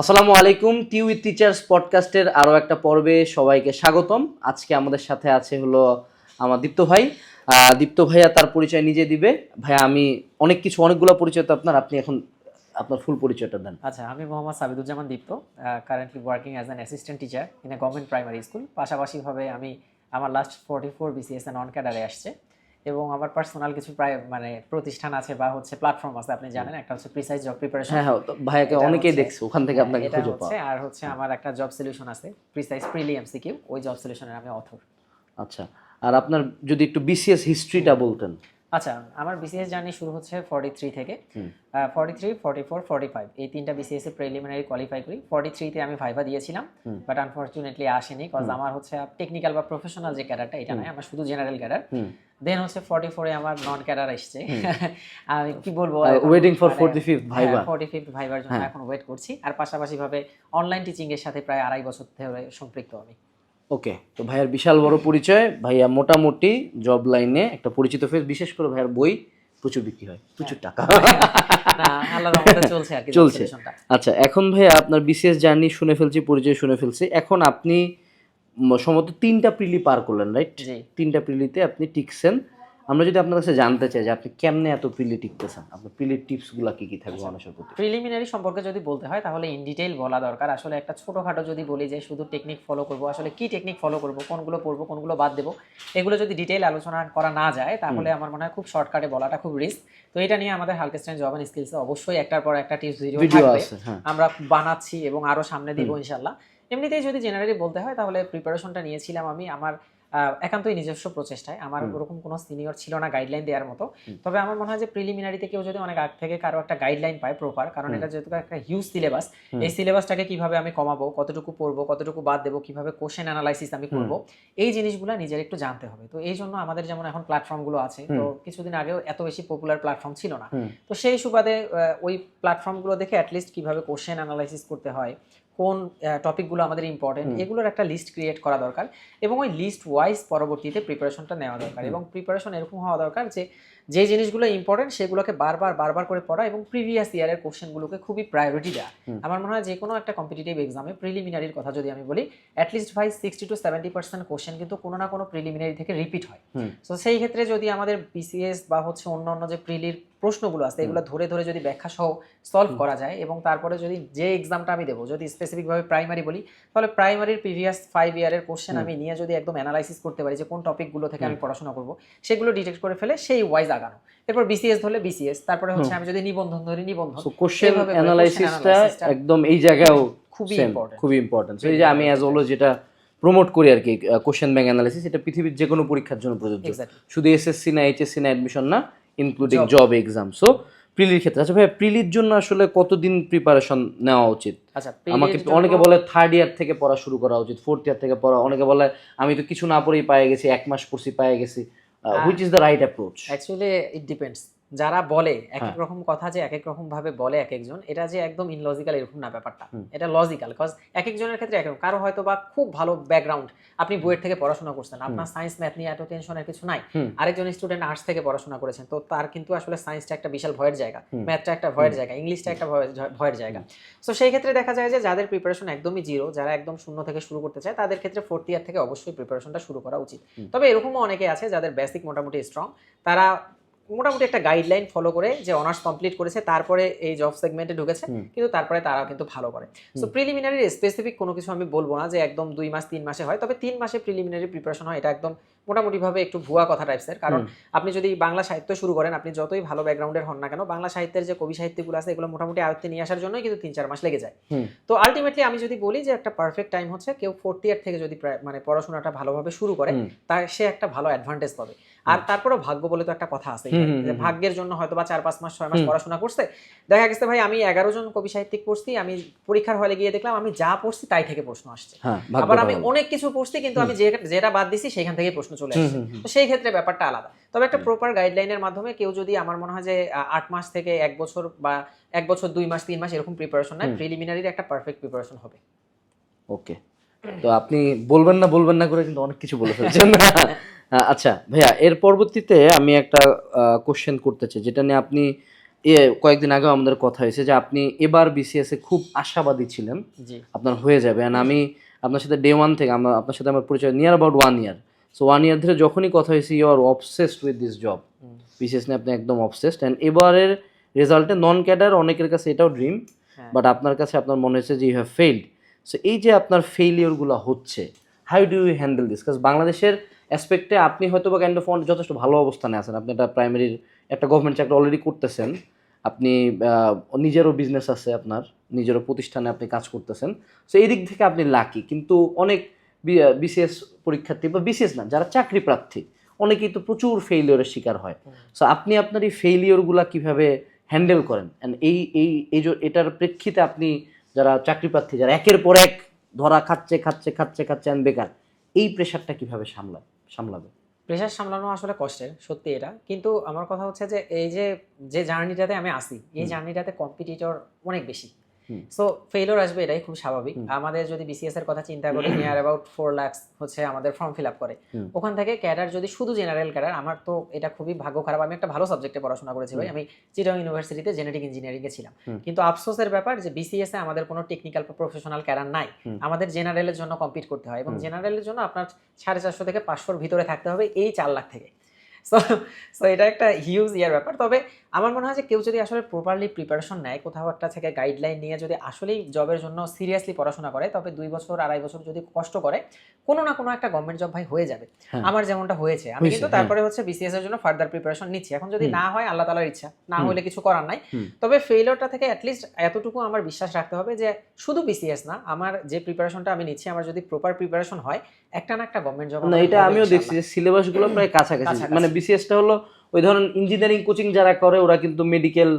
আসসালামু আলাইকুম টিউ with teachers পডকাস্টের আরও একটা পর্বে সবাইকে স্বাগতম। আজকে আমাদের সাথে আছে হলো আমার দীপ্ত ভাই। দীপ্ত ভাইয়া তার পরিচয় নিজে দিবে। ভাইয়া, আমি অনেক কিছু, অনেকগুলো পরিচয় তো আপনার। আপনি এখন আপনার ফুল পরিচয়টা দেন। আচ্ছা আমি Mohammad Sabiduzzaman Dipto currently working as an assistant teacher in a government primary school পাশাপাশিভাবে আমি আমার last forty four BCS on ক্যাডারে আসছে। এবং আমার পার্সোনাল কিছু প্রায় মানে প্রতিষ্ঠান আছে বা হচ্ছে প্ল্যাটফর্ম আছে আপনি জানেন একটা হচ্ছে প্রিসাইজ জব প্রিপারেশন হ্যাঁ হ্যাঁ ভাইয়াকে অনেকেই দেখছে ওখান থেকে আপনাকে খুঁজে পাওয়া। আর হচ্ছে আমার একটা জব সলিউশন আছে প্রিসাইজ প্রিলি এমসিকিউ ওই জব সলিউশনের আমি অথর আচ্ছা আর আপনার যদি একটু বিসিএস হিস্ট্রিটা বলতেন। আচ্ছা আমার বিসিএস জার্নি শুরু হচ্ছে ফর্টি থ্রি থেকে। Forty three forty four forty five এই তিনটা বিসিএস এ প্রিলিমিনারি কোয়ালিফাই করি। ফর্টি থ্রিতে আমি ভাইভা দিয়েছিলাম বাট আনফর্চুনেটলি আসেনি কজ আমার হচ্ছে টেকনিক্যাল বা প্রফেশনাল যে ক্যাডারটা এটা নয় আমার শুধু জেনারেল ক্যাডার। দেন হচ্ছে ফর্টি ফোরে আমার নন ক্যাডার এসছে আমি কি বলব? Waiting for forty fifth viva forty fifth ভাইবার জন্য হ্যাঁ। এখন ওয়েট করছি। আর পাশাপাশি ভাবে অনলাইন টিচিং এর সাথে প্রায় আড়াই বছর ধরে সম্পৃক্ত আমি। ওকে তো ভাইয়ার বিশাল বড় পরিচয় ভাইয়া মোটামুটি জব লাইনে একটা পরিচিত ফেস বিশেষ করে ভাইয়ার বই প্রচুর বিক্রি হয় প্রচুর টাকা। চলছে। আচ্ছা এখন ভাইয়া আপনার বিশেষ জার্নি শুনে ফেলছি পরিচয় শুনে ফেলছি। এখন আপনি সম্ভবত তিনটা প্রিলি পার করলেন রাইট তিনটা প্রিলিতে আপনি টিকছেন। আমরা যদি আপনার কাছে জানতে চাই যে আপনি কেমনে এত প্রিলি টিকতেছেন আপনার প্রিলির টিপসগুলো কি কি থাকবে মানুষের প্রতি? প্রিলিমিনারি সম্পর্কে যদি বলতে হয় তাহলে ইন ডিটেইল বলা দরকার। আসলে একটা ছোটোখাটো যদি বলি যে শুধু টেকনিক ফলো করব আসলে কি টেকনিক ফলো করব কোনগুলো পড়ব কোনগুলো বাদ দেবো এগুলো যদি ডিটেইল আলোচনা করা না যায় তাহলে আমার মনে হয় খুব শর্টকাটে বলাটা খুব রিস্ক তো এটা নিয়ে আমাদের হালকেস্টাইন জব অ্যান্ড স্কিলসে অবশ্যই একটার পর একটা টিপস ভিডিও থাকবে। আছে হ্যাঁ। আমরা বানাচ্ছি এবং আরও সামনে দিব ইনশাল্লাহ এমনিতেই যদি জেনারেলি বলতে হয় তাহলে প্রিপারেশনটা নিয়েছিলাম আমি। আমার একান্তই নিজস্ব প্রচেষ্টায়। আমার ওরকম কোনো সিনিয়র ছিল না গাইডলাইন দেওয়ার মতো। তবে আমার মনে হয় যে প্রিলিমিনারিতে কেউ যদি অনেক আগ থেকে কারও একটা গাইডলাইন পায় প্রপার কারণ এটা যেহেতু একটা হিউজ সিলেবাস এই সিলেবাসটাকে কীভাবে আমি কমাবো কতটুকু পড়ব কতটুকু বাদ দেবো কীভাবে কোশ্চেন অ্যানালাইসিস আমি করব এই জিনিসগুলো নিজের একটু জানতে হবে। তো এই জন্য আমাদের যেমন এখন প্ল্যাটফর্মগুলো আছে তো কিছুদিন আগেও এত বেশি পপুলার প্ল্যাটফর্ম ছিল না। তো সেই সুবাদে ওই প্ল্যাটফর্মগুলো দেখে অ্যাটলিস্ট কীভাবে কোশ্চেন অ্যানালাইসিস করতে হয় কোন টপিকগুলো আমাদের ইম্পর্টেন্ট এগুলোর একটা লিস্ট ক্রিয়েট করা দরকার এবং ওই লিস্ট ওয়াইজ পরবর্তীতে প্রিপারেশনটা নেওয়া দরকার এবং প্রিপারেশন এরকম হওয়া দরকার যে যে জিনিসগুলো ইম্পর্টেন্ট সেগুলোকে বারবার বারবার করে পড়া এবং প্রিভিয়াস ইয়ারের কোশ্চেনগুলোকে খুবই প্রায়োরিটি দেওয়া আমার মনে হয় যে কোনো একটা কম্পিটিটিভ এক্সামে প্রিলিমিনারির কথা যদি আমি বলি অ্যাটলিস্ট ভাই sixty two seventy percent question কিন্তু কোনো না কোনো প্রিলিমিনারি থেকে রিপিট হয়। তো সেই ক্ষেত্রে যদি আমাদের বিসিএস বা হচ্ছে অন্যান্য যে প্রিলির প্রশ্নগুলো আছে এগুলো ধরে ধরে যদি ব্যাখ্যা সহ সলভ করা যায় এবং তারপরে যদি যে এক্সামটা আমি দেবো যদি স্পেসিফিকভাবে প্রাইমারি বলি তাহলে প্রাইমারির প্রিভিয়াস ফাইভ ইয়ারের কোশ্চেন। আমি নিয়ে যদি একদম অ্যানালাইসিস করতে পারি যে কোন টপিকগুলো থেকে আমি পড়াশোনা করব সেগুলো ডিটেক্ট করে ফেলে সেই ওয়াইজ আগানো এরপর বিসিএস ধরলে বিসিএস তারপরে হচ্ছে আমি যদি নিবন্ধন ধরি নিবন্ধন। সো কোশ্চেন অ্যানালাইসিসটা একদম এই জায়গায়ও খুবই important। খুবই ইম্পর্টেন্ট এই যে আমি অ্যাজ অলওয়েজ যেটা প্রমোট করি আর কি কোশ্চেন ব্যাংক অ্যানালাইসিস এটা পৃথিবীর যে কোনো পরীক্ষার জন্য প্রযোজ্য। শুধু এসএসসি না এইচএসসি না অ্যাডমিশন না ইনক্লুডিং জব এক্সাম সো প্রিলির ক্ষেত্রে আচ্ছা ভাই প্রিলির জন্য আসলে কতদিন প্রিপারেশন নেওয়া উচিত? আচ্ছা আমাকে অনেকে বলে থার্ড ইয়ার থেকে পড়া শুরু করা উচিত ফোর্থ ইয়ার থেকে পড়া অনেকে বলে আমি তো কিছু না পড়েই পায়ে গেছি এক মাস পড়ছি পায়ে গেছি। uh, which is the right approach? Actually it depends. যারা বলে এক হ্যাঁ। এক রকম কথা যে এক এক রকম ভাবে বলে এক একজন এটা যে একদম ইনলজিক্যাল এরকম না ব্যাপারটা। এটা লজিক্যাল কজ এক একজনের ক্ষেত্রে এক কারও হয়তো বা খুব ভালো ব্যাকগ্রাউন্ড আপনি বইয়ের থেকে পড়াশোনা করছেন আপনার সায়েন্স ম্যাথ নিয়ে এত টেনশনের কিছু নাই। আরেকজন স্টুডেন্ট আর্টস থেকে পড়াশোনা করেছেন তো তার কিন্তু আসলে সায়েন্সটা একটা বিশাল ভয়ের জায়গা। ম্যাথটা একটা ভয়ের জায়গা ইংলিশটা একটা ভয়ের ভয়ের জায়গা। সো সেই ক্ষেত্রে দেখা যায় যে যাদের প্রিপারেশন একদমই জিরো যারা একদম শূন্য থেকে শুরু করতে চায় তাদের ক্ষেত্রে ফোর্থ ইয়ার থেকে অবশ্যই প্রিপারেশনটা শুরু করা উচিত। তবে এরকমও অনেকে আছে যাদের বেসিক মোটামুটি স্ট্রং তারা মোটামুটি একটা গাইডলাইন ফলো করে যে অনার্স কমপ্লিট করেছে তারপরে এই জব সেগমেন্টে ঢুকেছে কিন্তু তারপরে তারা কিন্তু ভালো করে। সো প্রিলিমিনারি স্পেসিফিক কোনো কিছু আমি বলব না যে একদম দুই মাস তিন মাসে হয় তবে তিন মাসে প্রিলিমিনারি প্রিপারেশন হয় এটা একদম মোটামুটিভাবে একটু ভুয়া কথা টাইপসের কারণ আপনি যদি বাংলা সাহিত্য শুরু করেন আপনি যতই ভালো ব্যাকগ্রাউন্ডের হন না কেন বাংলা সাহিত্যের যে কবি সাহিত্যগুলো আছে এগুলো মোটামুটি আয়ত্তে নিয়ে আসার জন্যই কিন্তু তিন চার মাস লেগে যায়। তো আলটিমেটলি আমি যদি বলি যে একটা পারফেক্ট টাইম হচ্ছে কেউ ফোর্থ ইয়ার থেকে যদি মানে পড়াশোনাটা ভালোভাবে শুরু করে। তার সে একটা ভালো অ্যাডভান্টেজ পাবে। আর তারপরে ভাগ্য বলে তো একটা কথা আছে। ভাগ্যের জন্য হয়তো বা চার পাঁচ মাস ছয় মাস পড়াশোনা করছে। দেখা গেছে ভাই আমি এগারো জন কবি সাহিত্যিক পড়ছি আমি পরীক্ষার হলে গিয়ে দেখলাম আমি যা পড়ছি তাই থেকে প্রশ্ন আসছে। হ্যাঁ আবার আমি অনেক কিছু পড়ছি কিন্তু আমি যেটা বাদ দিছি সেখান থেকে প্রশ্ন চলে আসছে। তো সেই ক্ষেত্রে ব্যাপারটা আলাদা। তবে একটা প্রপার গাইডলাইনের মাধ্যমে কেউ যদি আমার মনে হয় যে আট মাস থেকে এক বছর বা এক বছর দুই মাস তিন মাস এরকম প্রিপারেশন নেয়। প্রিলিমিনারির একটা পারফেক্ট প্রিপারেশন হবে। ওকে তো আপনি বলবেন না বলবেন না করে কিন্তু অনেক কিছু বলে ফেলছেন। আচ্ছা ভাইয়া এর পরবর্তীতে আমি একটা কোশ্চেন করতে চাই যেটা নিয়ে আপনি এ কয়েকদিন আগেও আমাদের কথা হয়েছে যে আপনি এবার বিসিএস এ খুব আশাবাদী ছিলেন। আপনার হয়ে যাবে। And আমি আপনার সাথে ডে ওয়ান থেকে আমরা আপনার সাথে আমার পরিচয় near about one year so one year ধরে যখনই কথা হয়েছে you are obsessed with this job BCS নিয়ে আপনি একদম অবসেসড অ্যান্ড এবারের রেজাল্টে নন ক্যাডার অনেকের কাছে এটাও ড্রিম হ্যাঁ। বাট আপনার কাছে আপনার মনে হয়েছে যে ইউ হ্যাভ ফেইল্ড সো এই যে আপনার ফেইলিওরগুলো হচ্ছে how do you handle this কাজ বাংলাদেশের অ্যাসপেক্টে আপনি হয়তো বা কাইন্ড অফ যথেষ্ট ভালো অবস্থানে আছেন। আপনি একটা প্রাইমারির একটা গভর্নমেন্ট চাকরি অলরেডি করতেছেন। আপনি নিজেরও বিজনেস আছে আপনার নিজেরও প্রতিষ্ঠানে আপনি কাজ করতেছেন। সো এই দিক থেকে আপনি লাকি কিন্তু অনেক বিসিএস পরীক্ষার্থী বা বিসিএস না যারা চাকরি প্রার্থী অনেকেই তো প্রচুর ফেইলিওরের শিকার হয়। সো আপনি আপনার এই ফেইলিওরগুলো কীভাবে হ্যান্ডেল করেন? অ্যান্ড এই এই এই এটার প্রেক্ষিতে আপনি যারা চাকরি প্রার্থী যারা একের পর এক ধরা খাচ্ছে খাচ্ছে খাচ্ছে খাচ্ছে অ্যান্ড বেকার এই প্রেশারটা কীভাবে সামলায়? সামলাবে। প্রেশার সামলানো আসলে কষ্টের সত্যি এটা। কিন্তু আমার কথা হচ্ছে যে এই যে যে জার্নিটাতে আমি আসি এই জার্নিটাতে কম্পিটিটর অনেক বেশি। সো ফেইলর আসবে এটাই খুব স্বাভাবিক। আমাদের যদি বিসিএস এর কথা চিন্তা করি নিয়ার অ্যাবাউট ফোর লাখস হচ্ছে আমাদের ফর্ম ফিল আপ করে। ওখান থেকে ক্যাডার যদি শুধু জেনারেল ক্যাডার আমার তো এটা খুবই ভাগ্য খারাপ। আমি একটা ভালো সাবজেক্টে পড়াশোনা করেছি ভাই। আমি চিটং ইউনিভার্সিটিতে জেনেটিক ইঞ্জিনিয়ারিং এ ছিলাম। কিন্তু আফসোসের ব্যাপার যে বিসিএস এ আমাদের কোনো টেকনিক্যাল প্রফেশনাল ক্যাডার নাই। আমাদের জেনারেলের জন্য কম্পিট করতে হয় এবং। জেনারেলের জন্য আপনার সাড়ে চারশো থেকে পাঁচশোর ভিতরে থাকতে হবে এই চার লাখ থেকে। সো সো এটা একটা হিউজ ইয়ার ব্যাপার। তবে আমার মনে হয় যে কেউ যদি আসলে প্রপারলি প্রিপারেশন নেয় কোথাও একটা থেকে গাইডলাইন নিয়ে যদি আসলেই জবের জন্য সিরিয়াসলি পড়াশোনা করে তবে দুই বছর আড়াই বছর যদি কষ্ট করে কোনো না কোনো একটা গভর্নমেন্ট জব ভাই হয়ে যাবে হ্যাঁ। আমার যেমনটা হয়েছে আমি কিন্তু হ্যাঁ। তারপরে হচ্ছে বিসিএস এর জন্য ফার্দার প্রিপারেশন নিচ্ছি এখন যদি না হয় আল্লাহ তালার ইচ্ছা না হলে কিছু করার নাই। তবে ফেইলরটা থেকে অ্যাটলিস্ট এতটুকু আমার বিশ্বাস রাখতে হবে যে শুধু বিসিএস না আমার যে প্রিপারেশনটা আমি নিচ্ছি আমার যদি প্রপার প্রিপারেশন হয় একটা না একটা গভর্নমেন্ট জব না এটা আমিও দেখছি যে সিলেবাসগুলো প্রায় কাছাকাছি। মানে বিসিএসটা হলো ওই ধরুন ইঞ্জিনিয়ারিং কোচিং যারা করে ওরা কিন্তু মেডিকেল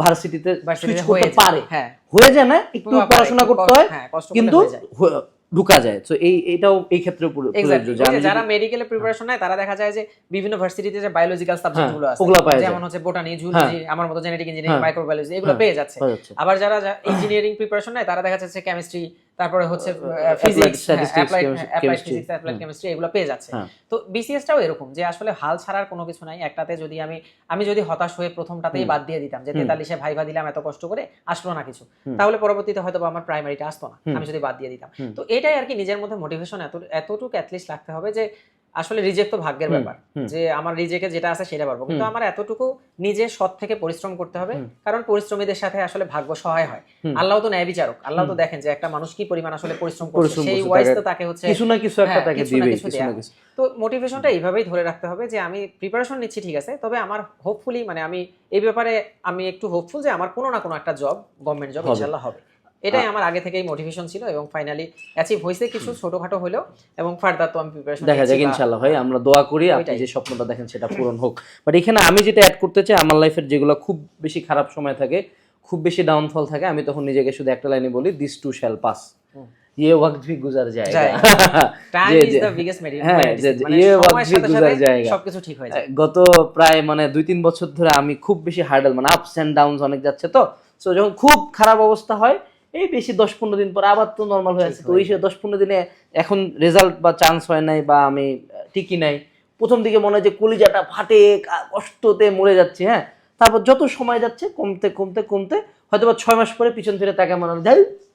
ভার্সিটিতে সুইচ করতে পারে। হ্যাঁ। হয়ে যায় না? একটু পড়াশোনা করতে হয় হ্যাঁ, কিন্তু হয়ে ঢুকা যায়। তো এই এটাও এই ক্ষেত্রে যারা যদি- মেডিকেলে প্রিপারেশন নেয় তারা দেখা যায় যে বিভিন্ন ভার্সিটিতে যে বায়োলজিক্যাল আছে হ্যাঁ, ওগুলো যায়। যেমন হচ্ছে বোটানি জুলজি আমার মতো জেনেটিক ইঞ্জিনিয়ারিং হ্যাঁ। মাইক্রোবায়োলজি এগুলো হ্যাঁ। পেয়ে যাচ্ছে। আবার যারা ইঞ্জিনিয়ারিং প্রিপারেশন নেয় তারা দেখা যাচ্ছে কেমিস্ট্রি তারপরে হচ্ছে ফিজিক্স অ্যাপ্লাইড। ফিজিক্স কেমিস্ট্রি এগুলো পেয়ে যাচ্ছে। হ্যাঁ। তো বিসিএসটাও এরকম যে আসলে হাল ছাড়ার কোনো কিছু নাই একটাতে যদি আমি আমি যদি হতাশ হয়ে প্রথমটাতেই। বাদ দিয়ে দিতাম যে তেতাল্লিশে ভাইভা দিলাম এত কষ্ট করে আসলো না কিছু। তাহলে পরবর্তীতে হয়তো বা আমার প্রাইমারিটা আসতো না আমি যদি বাদ দিয়ে দিতাম। তো এটাই আর কি নিজের মধ্যে মোটিভেশন এত এতটুকু অ্যাটলিস্ট রাখতে হবে যে আসলে রিজেক্ট তো ভাগ্যের ব্যাপার। যে আমার রিজেকে যেটা আছে সেটা পারব। কিন্তু আমার এতটুকু নিজে সৎ থেকে পরিশ্রম করতে হবে। কারণ পরিশ্রমীদের সাথে আসলে ভাগ্য সহায় হয়। আল্লাহ তো ন্যায় বিচারক আল্লাহ তো দেখেন যে একটা মানুষ কি পরিমাণ আসলে পরিশ্রম করছে। সেই ওয়াইজ তাকে তো তাকে হচ্ছে কিছু না কিছু একটা হ্যাঁ, তাকে। কিছু তো মোটিভেশনটা এইভাবেই ধরে রাখতে হবে যে আমি প্রিপারেশন নিচ্ছি ঠিক আছে। তবে আমার হোপফুলি মানে আমি এই ব্যাপারে আমি একটু হোপফুল যে আমার কোনো না কোনো একটা জব গভর্নমেন্ট জব। ইনশাল্লাহ হবে। এটাই আমার আগে থেকেই মোটিভেশন ছিল এবং ফাইনালি অ্যাচিভ হয়েছে কিছু ছোটখাটো হলেও এবং ফার্দার তো আমি প্রিপারেশন দেখা যাক ইনশাল্লাহ ভাই আমরা দোয়া করি আপনি যে স্বপ্নটা দেখেন সেটা পূরণ হোক। বাট এখানে আমি যেটা অ্যাড করতে চাই আমার লাইফের যেগুলো খুব বেশি খারাপ সময় থাকে খুব বেশি ডাউনফল থাকে আমি তখন নিজেকে শুধু একটা লাইনে বলি দিস টু শ্যাল পাস হ্যাঁ, জায়েগা। সবকিছু ঠিক হয়ে যায়। গত প্রায় মানে দুই তিন বছর ধরে আমি খুব বেশি হার্ডেল মানে আপস অ্যান্ড ডাউনস অনেক যাচ্ছে তো। সো যখন খুব খারাপ অবস্থা হয় এই বেশি দশ পনেরো দিন পর আবার তো নর্মাল হয়ে আছে। তো ওই দশ পনেরো দিনে এখন রেজাল্ট বা চান্স হয় নাই বা আমি ঠিকই নাই। প্রথম দিকে মনে হয় যে কলিজাটা ফাটে কষ্টতে মরে যাচ্ছে হ্যাঁ? তারপর যত সময় যাচ্ছে কমতে কমতে কমতে হয়তো বা ছয় মাস পরে পিছন ফিরে তাকে মনে হয়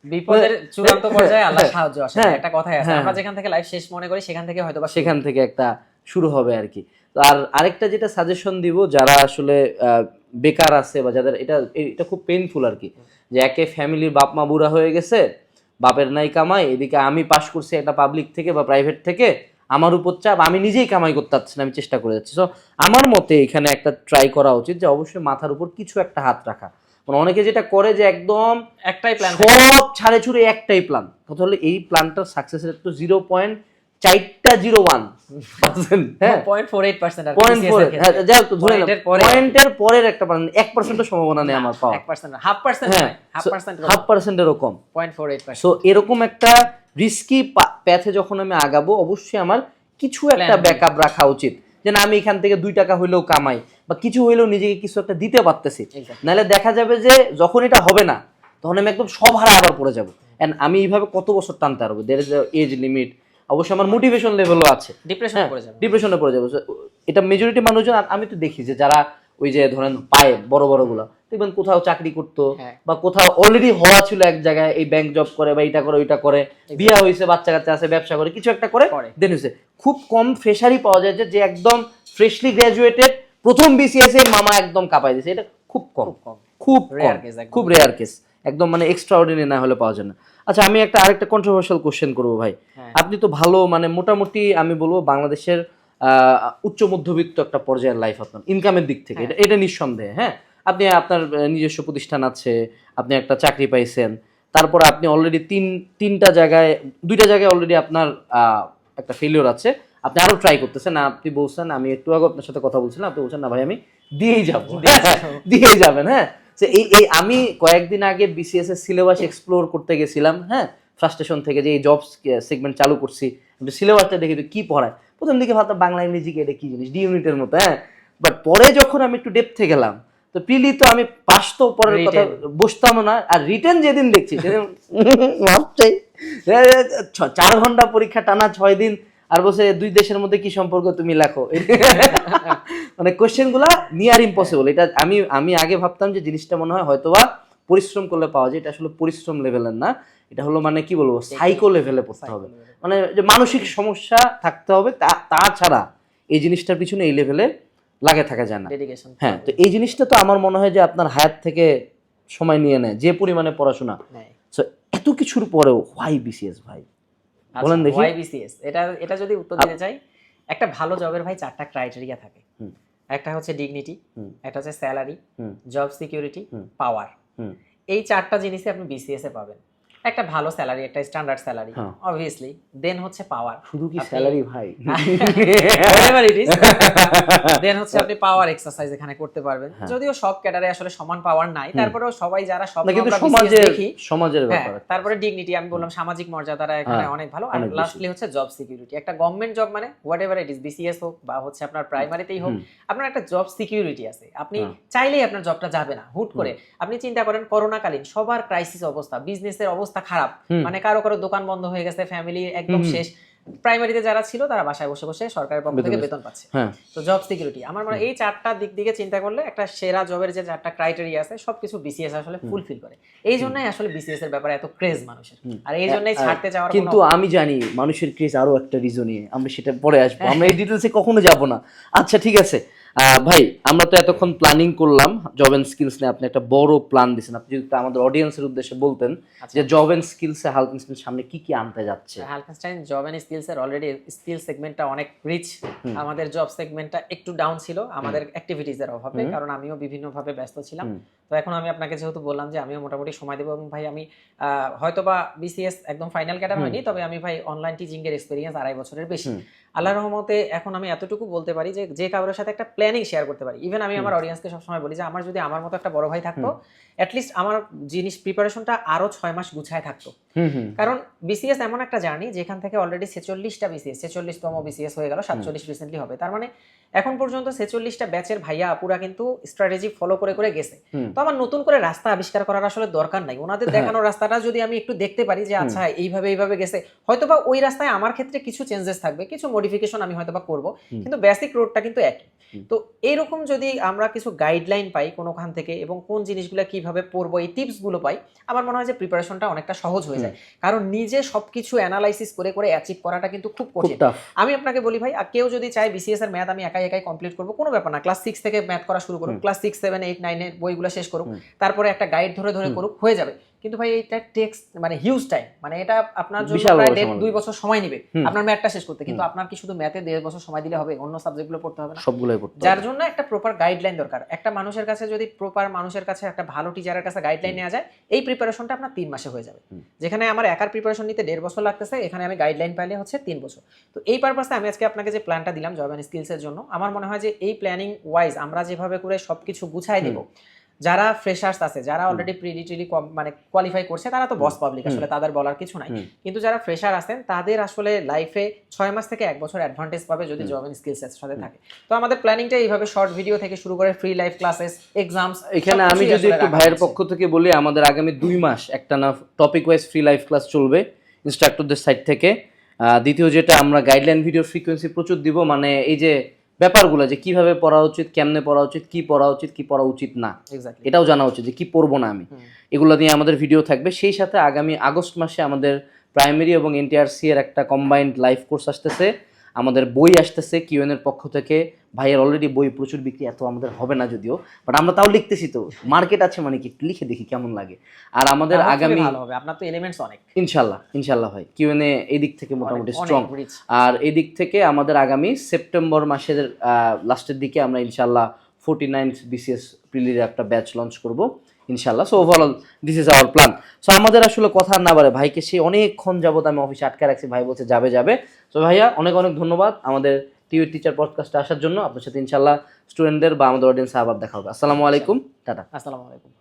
বিপদের চূড়ান্ত পর্যায়ে আল্লাহ হ্যাঁ, সাহায্য আসে। হ্যাঁ, একটা কথাই আছে হ্যাঁ, আমরা যেখান থেকে লাইফ শেষ মনে করি সেখান থেকে হয়তো বা সেখান থেকে একটা শুরু হবে আর কি। আর আরেকটা যেটা সাজেশন দিব যারা আসলে আহ, বেকার আছে বা যাদের এটা এটা খুব পেইনফুল আর কি। যে একে ফ্যামিলির বাপ মা বুড়া হয়ে গেছে বাপের নাই কামাই এদিকে আমি পাশ করছি একটা পাবলিক থেকে বা প্রাইভেট থেকে আমার উপর চাপ আমি নিজেই কামাই করতে পারছি না আমি চেষ্টা করে যাচ্ছি। সো আমার মতে এখানে একটা ট্রাই করা উচিত যে অবশ্যই মাথার উপর কিছু একটা হাত রাখা। মানে অনেকে যেটা করে যে একদম একটাই প্ল্যান সব ছাড়ে ছুড়ে একটাই প্ল্যান কথা হলো এই প্ল্যানটার সাকসেসের তো জিরো পয়েন্ট চারটা জিরো ওয়ান হ্যাঁ? হ্যাঁ যাই হোক তো ধরে Point এর পরে। পয়েন্টের পরের একটা এক পার্সেন্টের সম্ভাবনা নেই আমার পাওয়া হাফ পার্সেন্ট হ্যাঁ হাফ পার্সেন্ট হাফ পার্সেন্টেরও কম। Point four eight percent so এরকম একটা রিস্কি প্যাথে যখন আমি আগাবো অবশ্যই আমার কিছু একটা ব্যাকআপ রাখা উচিত। যে না আমি এখান থেকে দুই টাকা হইলেও কামাই বা কিছু হইলেও নিজেকে কিছু একটা দিতে পারতেছি। নাহলে দেখা যাবে যে যখন এটা হবে না তখন আমি একদম সব হারা আবার পড়ে যাব। আমি এইভাবে কত বছর টানতে পারব দের ইজ এজ লিমিট অবশ্যই আমার মোটিভেশন লেভেলও আছে। ডিপ্রেশন হ্যাঁ পড়ে যাবে। ডিপ্রেশনে পড়ে যাব। এটা মেজরিটি মানুষজন আমি তো দেখি যে যারা ওই যে ধরেন পায়ে বড় বড়গুলা দেখবেন কোথাও চাকরি করতো হ্যাঁ। বা কোথাও অলরেডি হওয়া ছিল এক জায়গায় এই ব্যাংক জব করে বা এটা করে ওইটা করে বিয়া হয়েছে বাচ্চা কাচ্চা আছে ব্যবসা করে কিছু একটা করে। দেন হয়েছে। খুব কম ফ্রেশারই পাওয়া যায় যে একদম ফ্রেশলি গ্রাজুয়েটেড প্রথম বিসিএস এ মামা একদম কাঁপাই দিয়েছে। এটা খুব কম। খুব case একদম। খুব রেয়ার কেস একদম মানে এক্সট্রা অর্ডিনারি না হলে পাওয়া যায় না। আচ্ছা আমি একটা আরেকটা কন্ট্রোভার্সিয়াল কোশ্চেন করব ভাই। হ্যাঁ। আপনি তো ভালো মানে মোটামুটি আমি বলব বাংলাদেশের উচ্চ মধ্যবিত্ত একটা পর্যায়ের লাইফ আপনার ইনকামের দিক থেকে এটা এটা নিঃসন্দেহে হ্যাঁ? আপনি আপনার নিজস্ব প্রতিষ্ঠান আছে আপনি একটা চাকরি পাইছেন তারপরে আপনি অলরেডি তিন তিনটা জায়গায় দুইটা জায়গায় অলরেডি আপনার আহ, একটা ফেলিওর আছে আপনি আরও ট্রাই করতেছেন আপনি বলছেন আমি একটু আগে আপনার সাথে কথা বলছিলাম আপনি বলছেন না ভাই আমি দিয়েই যাব। দিয়েই যাবেন হ্যাঁ? তো এই এই আমি কয়েকদিন আগে বিসিএস এর সিলেবাস এক্সপ্লোর করতে গেছিলাম হ্যাঁ? ফ্রাস্ট্রেশন থেকে যে এই জব সেগমেন্ট চালু করছি সিলেবাসটা দেখে কি পড়ায়। প্রথম দিকে ভাবতাম বাংলা ইংরেজি কি এটা কি জিনিস? ডি ইউনিটের মতো হ্যাঁ? বাট পরে যখন আমি একটু ডেপথে গেলাম তো পিলি তো আমি পাস তো পরের কথা বসতাম না আর রিটেন যেদিন দেখছি সেদিন চার ঘণ্টা পরীক্ষা টানা ছয় দিন আর বলছে দুই দেশের মধ্যে কি সম্পর্ক তুমি লেখো? মানে কোশ্চেনগুলা নিয়ার ইম্পসিবল এটা আমি আমি আগে ভাবতাম যে জিনিসটা মনে হয় হয়তোবা পরিশ্রম করলে পাওয়া যায়। এটা আসলে পরিশ্রম লেভেলের না। এটা হলো মানে কি বলব সাইকো লেভেলে পড়তে হবে। মানে যে মানসিক সমস্যা থাকতে হবে তা- তাছাড়া এই জিনিসটার পিছনে এই লেভেলে লাগে থাকা যায় না। হ্যাঁ তো এই জিনিসটা তো আমার মনে হয় যে আপনার হায়াত থেকে সময় নিয়ে নেয় যে পরিমাণে পড়াশোনা। এত কিছুর পরেও হোয়াই বিসিএস ভাই? বলেন দেখি। ওয়াইবিসিএস এটা এটা যদি উত্তর দিতে চাই একটা ভালো জবের ভাই চারটা ক্রাইটেরিয়া থাকে হুম। একটা হচ্ছে ডিগনিটি হুম। একটা হচ্ছে স্যালারি হুম। জব সিকিউরিটি হুম। পাওয়ার হুম। এই চারটা জিনিসই আপনি বিসিএস এ পাবেন একটা ভালো স্যালারি একটা স্ট্যান্ডার্ড স্যালারি। অবভিয়াসলি দেন হচ্ছে পাওয়ার শুধু কি স্যালারি ভাই? Whatever it is. দেন হচ্ছে আপনি পাওয়ার এক্সারসাইজ এখানে করতে পারবেন। হ্যাঁ। যদিও সব ক্যাডারে আসলে সমান পাওয়ার নাই তারপরেও সবাই যারা সব কিন্তু সমাজের দেখি সমাজের হ্যাঁ, ব্যাপার। তারপরে ডিগনিটি আমি বললাম সামাজিক মর্যাদাটা এখানে হ্যাঁ, অনেক ভালো। আর লাস্টলি হচ্ছে জব সিকিউরিটি একটা গভর্নমেন্ট জব মানে whatever it is BCS হোক বা হচ্ছে আপনার প্রাইমারিতেই হোক আপনার একটা জব সিকিউরিটি আছে। আপনি। চাইলেই আপনার জবটা যাবে না হুট করে। আপনি চিন্তা করেন করোনাকালীন সবার ক্রাইসিস অবস্থা বিজনেসের অবস্থা খারাপ। মানে কারও কারও দোকান বন্ধ হয়ে গেছে ফ্যামিলি একদম শেষ। প্রাইমারিতে যারা ছিল তারা বাসায় বসে বসে সরকারের পক্ষ থেকে বেতন পাচ্ছে। হ্যাঁ। তো জব সিকিউরিটি আমার মনে হয় এই চারটা দিক দিকে চিন্তা করলে একটা সেরা জবের যে চারটা ক্রাইটেরিয়া আছে সবকিছু বিসিএস আসলে ফুলফিল করে। এই জন্যই আসলে বিসিএস এর ব্যাপারে এত ক্রেজ মানুষের। আর এই জন্যই ছাড়তে চাওয়ার কিন্তু আমি জানি মানুষের ক্রেজ আরও একটা রিজন নিয়ে। আমরা সেটা পরে আসব। আমরা এই ডিটেলসে কখনো যাব না। আচ্ছা ঠিক আছে। ভাই আমরা তো এতক্ষণ প্ল্যানিং করলাম জব এন্ড স্কিলস নিয়ে আপনি একটা বড় প্ল্যান দিয়েছেন আপনি যদি আমাদের অডিয়েন্সের উদ্দেশ্যে বলতেন আচ্ছা। যে জব এন্ড স্কিলসে হালক ইনস্টিটিউট সামনে কি কি আনতে যাচ্ছে। হালকাস্টাইন জব এন্ড স্কিলস এর অলরেডি স্কিল সেগমেন্টটা অনেক রিচ আমাদের জব সেগমেন্টটা একটু ডাউন ছিল আমাদের অ্যাক্টিভিটিজ এর অভাবে কারণ আমিও বিভিন্নভাবে ব্যস্ত ছিলাম। তো এখন আমি আপনাকে যেহেতু বললাম যে আমিও মোটামুটি সময় দেবো এবং ভাই আমি আহ, হয়তোবা বিসিএস একদম ফাইনাল ক্যাডার হয়নি তবে আমি ভাই অনলাইন টিচিং এর এক্সপিরিয়েন্স আড়াই বছরের বেশি। হুম। আল্লাহর রহমতে এখন আমি এতটুকু বলতে পারি যে যে কারোর সাথে একটা প্ল্যানিং শেয়ার করতে পারি। ইভেন আমি আমার অডিয়েন্সকে সবসময় বলি যে আমার যদি আমার মতো একটা বড় ভাই থাকতো অ্যাটলিস্ট আমার জিনিস প্রিপারেশনটা আরও ছয় মাস গুছায় থাকতো। কারণ বিসিএস এমন একটা জার্নি যেখান থেকে অলরেডি ছেচল্লিশটা বিসিএস ছেচল্লিশতম বিসিএস হয়ে গেল সাতচল্লিশ রিসেন্টলি হবে। তার মানে এখন পর্যন্ত ছেচল্লিশটা ব্যাচের ভাইয়া আপুরা কিন্তু স্ট্র্যাটেজি ফলো করে করে গেছে। তো আমার নতুন করে রাস্তা আবিষ্কার করার আসলে দরকার নাই। ওনাদের দেখানো রাস্তাটা যদি আমি একটু দেখতে পারি যে আচ্ছা এইভাবে এইভাবে গেছে। হয়তোবা ওই রাস্তায় আমার ক্ষেত্রে কিছু চেঞ্জেস থাকবে কিছু মডিফিকেশন আমি হয়তোবা করব কিন্তু বেসিক রোডটা কিন্তু একই। তো এইরকম যদি আমরা কিছু গাইডলাইন পাই কোনোখান থেকে এবং কোন জিনিসগুলো কীভাবে পড়ব এই টিপসগুলো পাই আমার মনে হয় যে প্রিপারেশনটা অনেকটা সহজ হয়ে যায়। কারণ নিজে সবকিছু অ্যানালাইসিস করে করে অ্যাচিভ করাটা কিন্তু খুব খুব কঠিন। আমি আপনাকে বলি ভাই কেউ যদি চায় বিসিএস এর ম্যাথ আমি একাই একাই কমপ্লিট করব কোনো ব্যাপার না। ক্লাস সিক্স থেকে ম্যাথ করা শুরু করুক ক্লাস সিক্স সেভেন এইট নাইনের বইগুলো শেষ করুক তারপরে একটা গাইড ধরে ধরে করুক হয়ে যাবে। কিন্তু ভাই এটা টেক্স মানে হিউজ টাইম মানে এটা আপনার জন্য প্রায় দেড় দুই বছর সময় নেবে। আপনার ম্যাথটা শেষ করতে। কিন্তু আপনার কি শুধু ম্যাথে দেড় বছর সময় দিলে হবে? অন্য সাবজেক্টগুলো পড়তে হবে না। সবগুলোই পড়তে হবে। যার জন্য একটা প্রপার গাইডলাইন দরকার। একটা মানুষের কাছে যদি প্রপার মানুষের কাছে একটা ভালো টিচারের কাছে গাইডলাইন নেওয়া যায় এই প্রিপারেশনটা আপনার তিন মাসে হয়ে যাবে। যেখানে আমার একার প্রিপারেশন নিতে দেড় বছর লাগতেছে এখানে আমি গাইডলাইন পাইলে হচ্ছে তিন বছর। তো এই পারপাসে আমি আজকে আপনাকে যে প্ল্যানটা দিলাম জব অ্যান্ড স্কিলসের জন্য আমার মনে হয় যে এই প্ল্যানিং ওয়াইজ আমরা যেভাবে করে সবকিছু গুছাই দেব যারা ফ্রেশার্স আছে যারা অলরেডি প্রিলিটিলি মানে কোয়ালিফাই করছে তারা তো বস পাবলিক আসলে তাদের বলার কিছু নাই। কিন্তু যারা ফ্রেশার আছেন তাদের আসলে লাইফে ছয় মাস থেকে এক বছর অ্যাডভান্টেজ পাবে যদি জব এন্ড স্কিলস এর সাথে থাকে। তো আমাদের প্ল্যানিংটা এইভাবে শর্ট ভিডিও থেকে শুরু করে ফ্রি লাইভ ক্লাসেস এক্সামস এখানে আমি যদি একটু ভাইয়ের পক্ষ থেকে বলি আমাদের আগামী দুই মাস একটা না topic wise free live class চলবে ইনস্ট্রাক্টরদের সাইড থেকে। দ্বিতীয় যেটা আমরা গাইডলাইন ভিডিও ফ্রিকোয়েন্সি প্রচুর দিব মানে এই যে ব্যাপারগুলো যে কীভাবে পড়া উচিত কেমনে পড়া উচিত কি পড়া উচিত কি পড়া উচিত না। এটাও জানা উচিত যে কি পড়ব না আমি। এগুলো নিয়ে আমাদের ভিডিও থাকবে। সেই সাথে আগামী আগস্ট মাসে আমাদের প্রাইমারি এবং এনটিআরসি এর একটা কম্বাইন্ড লাইভ কোর্স আসতেছে। আমাদের বই আসতেছে কিউএন এর পক্ষ থেকে। ভাইয়ের অলরেডি বই প্রচুর বিক্রি এত আমাদের হবে না যদিও। বাট আমরা তাও লিখতেছি তো। মার্কেট আছে মানে কি? লিখে দেখি কেমন লাগে। আর আমাদের আগামী ভালো হবে। আপনার তো এলিমেন্টস অনেক। ইনশাল্লাহ ইনশাল্লাহ ভাই। কিউএন এ এই দিক থেকে মোটামুটি স্ট্রং। আর এদিক থেকে আমাদের আগামী সেপ্টেম্বর মাসের লাস্টের দিকে আমরা ইনশাল্লাহ ফোর্টি নাইন্থ বিসিএস প্রিলির একটা ব্যাচ লঞ্চ করব। ইনশাল্লাহ so overall this is our plan so আমাদের আসলে কথা না বাড়ে। ভাইকে সে অনেকক্ষণ যাবত আমি অফিসে আটকে রাখছি। ভাই বলছে যাবে যাবে। সো ভাইয়া অনেক অনেক ধন্যবাদ আমাদের টিউ টিচার পডকাস্টে আসার জন্য। আপনার সাথে ইনশাল্লাহ স্টুডেন্টদের বা আমাদের অডিয়েন্স আবার দেখা হবে। আসসালামু আলাইকুম। টাটা। আসসালামু আলাইকুম।